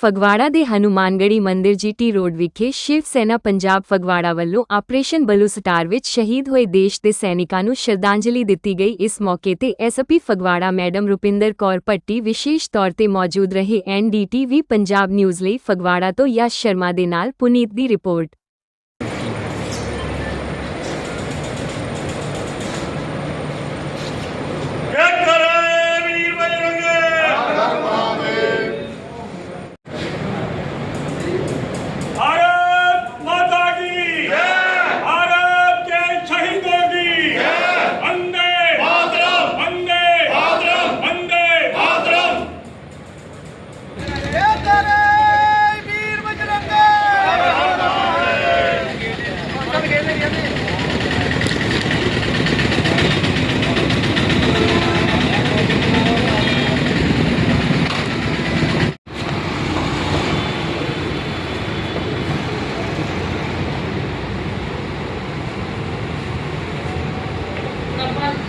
ਫਗਵਾੜਾ ਦੇ ਹਨੂਮਾਨਗੜੀ ਮੰਦਿਰ GT road ਵਿਖੇ ਸ਼ਿਵ ਸੈਨਾ ਪੰਜਾਬ ਫਗਵਾੜਾ ਵੱਲੋਂ ਆਪਰੇਸ਼ਨ ਬਲੂ ਸਟਾਰ ਵਿੱਚ ਸ਼ਹੀਦ ਹੋਏ ਦੇਸ਼ ਦੇ ਸੈਨਿਕਾਂ ਨੂੰ ਸ਼ਰਧਾਂਜਲੀ ਦਿੱਤੀ ਗਈ। ਇਸ ਮੌਕੇ ਤੇ ਐਸਪੀ ਫਗਵਾੜਾ ਮੈਡਮ ਰੁਪਿੰਦਰ ਕੌਰ ਭੱਟੀ ਵਿਸ਼ੇਸ਼ ਤੌਰ ਤੇ ਮੌਜੂਦ ਰਹੇ। ਐਨਡੀਟੀਵੀ ਪੰਜਾਬ ਨਿਊਜ਼ ਲਈ ਫਗਵਾੜਾ ਤੋਂ ਯਸ਼ ਸ਼ਰਮਾ ਦੇ ਨਾਲ ਪੁਨੀਤ ਦੀ ਰਿਪੋਰਟ।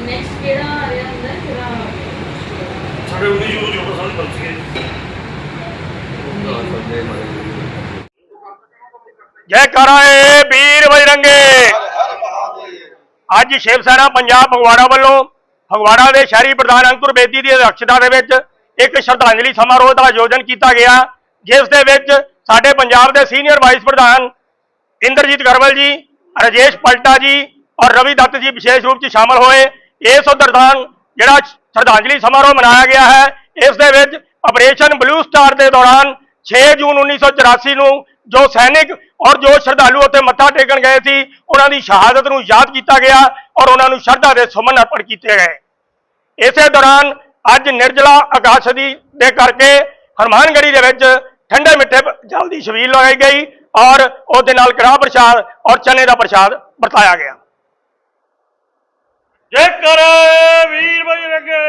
ਨੈਕਸਟ ਕਿਹੜਾ ਆ ਰਿਹਾ ਹੁੰਦਾ ਹੈ? ਕਿਹੜਾ ਸਾਡੇ 19 ਯੂਰੋ ਜੋ ਪਸੰਦ ਬਣ ਗਏ ਜੈ। ਕਰਾਏ ਵੀਰ ਬਜਰੰਗੇ। ਅੱਜ ਸ਼ਿਵ ਸੈਨਾ ਪੰਜਾਬ ਫਗਵਾੜਾ ਵੱਲੋਂ ਫਗਵਾੜਾ ਦੇ ਸ਼ਹਿਰੀ ਪ੍ਰਧਾਨ ਅੰਕੁਰ ਬੇਦੀ ਦੀ ਅਧਿਕਸ਼ਤਾ ਦੇ ਵਿੱਚ ਇੱਕ ਸ਼ਰਧਾਂਜਲੀ ਸਮਾਰੋਹ ਦਾ ਆਯੋਜਨ ਕੀਤਾ ਗਿਆ ਜਿਸ ਦੇ ਵਿੱਚ ਸਾਡੇ ਪੰਜਾਬ ਦੇ ਸੀਨੀਅਰ ਵਾਈਸ ਪ੍ਰਧਾਨ ਇੰਦਰਜੀਤ ਗਰਵਲ ਜੀ ਰਜੇਸ਼ ਪਲਟਾ ਜੀ ਔਰ ਰਵੀ ਦੱਤ ਜੀ ਵਿਸ਼ੇਸ਼ ਰੂਪ 'ਚ ਸ਼ਾਮਲ ਹੋਏ। ਇਸ ਦੌਰਾਨ ਜਿਹੜਾ ਸ਼ਰਧਾਂਜਲੀ ਸਮਾਰੋਹ ਮਨਾਇਆ ਗਿਆ ਹੈ, ਇਸ ਦੇ ਵਿੱਚ ਆਪਰੇਸ਼ਨ ਬਲੂ ਸਟਾਰ ਦੇ ਦੌਰਾਨ 6 ਜੂਨ 1984 ਨੂੰ ਜੋ ਸੈਨਿਕ ਔਰ ਜੋ ਸ਼ਰਧਾਲੂ ਉੱਥੇ ਮੱਥਾ ਟੇਕਣ ਗਏ ਸੀ, ਉਹਨਾਂ ਦੀ ਸ਼ਹਾਦਤ ਨੂੰ ਯਾਦ ਕੀਤਾ ਗਿਆ ਔਰ ਉਹਨਾਂ ਨੂੰ ਸ਼ਰਧਾ ਦੇ ਸੁਮਨ ਅਰਪਣ ਕੀਤੇ ਗਏ। ਇਸੇ ਦੌਰਾਨ ਅੱਜ ਨਿਰਜਲਾ ਆਕਾਸ਼ਦੀ ਦੇ ਕਰਕੇ ਹਨੂਮਾਨਗੜੀ ਦੇ ਵਿੱਚ ਠੰਡੇ ਮਿੱਠੇ ਜਲ ਦੀ ਛਬੀਲ ਲਗਾਈ ਗਈ ਔਰ ਉਹਦੇ ਨਾਲ ਕੜਾਹ ਪ੍ਰਸ਼ਾਦ ਔਰ ਚਨੇ ਦਾ ਪ੍ਰਸ਼ਾਦ ਵਰਤਾਇਆ ਗਿਆ। ਜੈ ਕਰੇ ਵੀਰ ਬਜਰੰਗੇ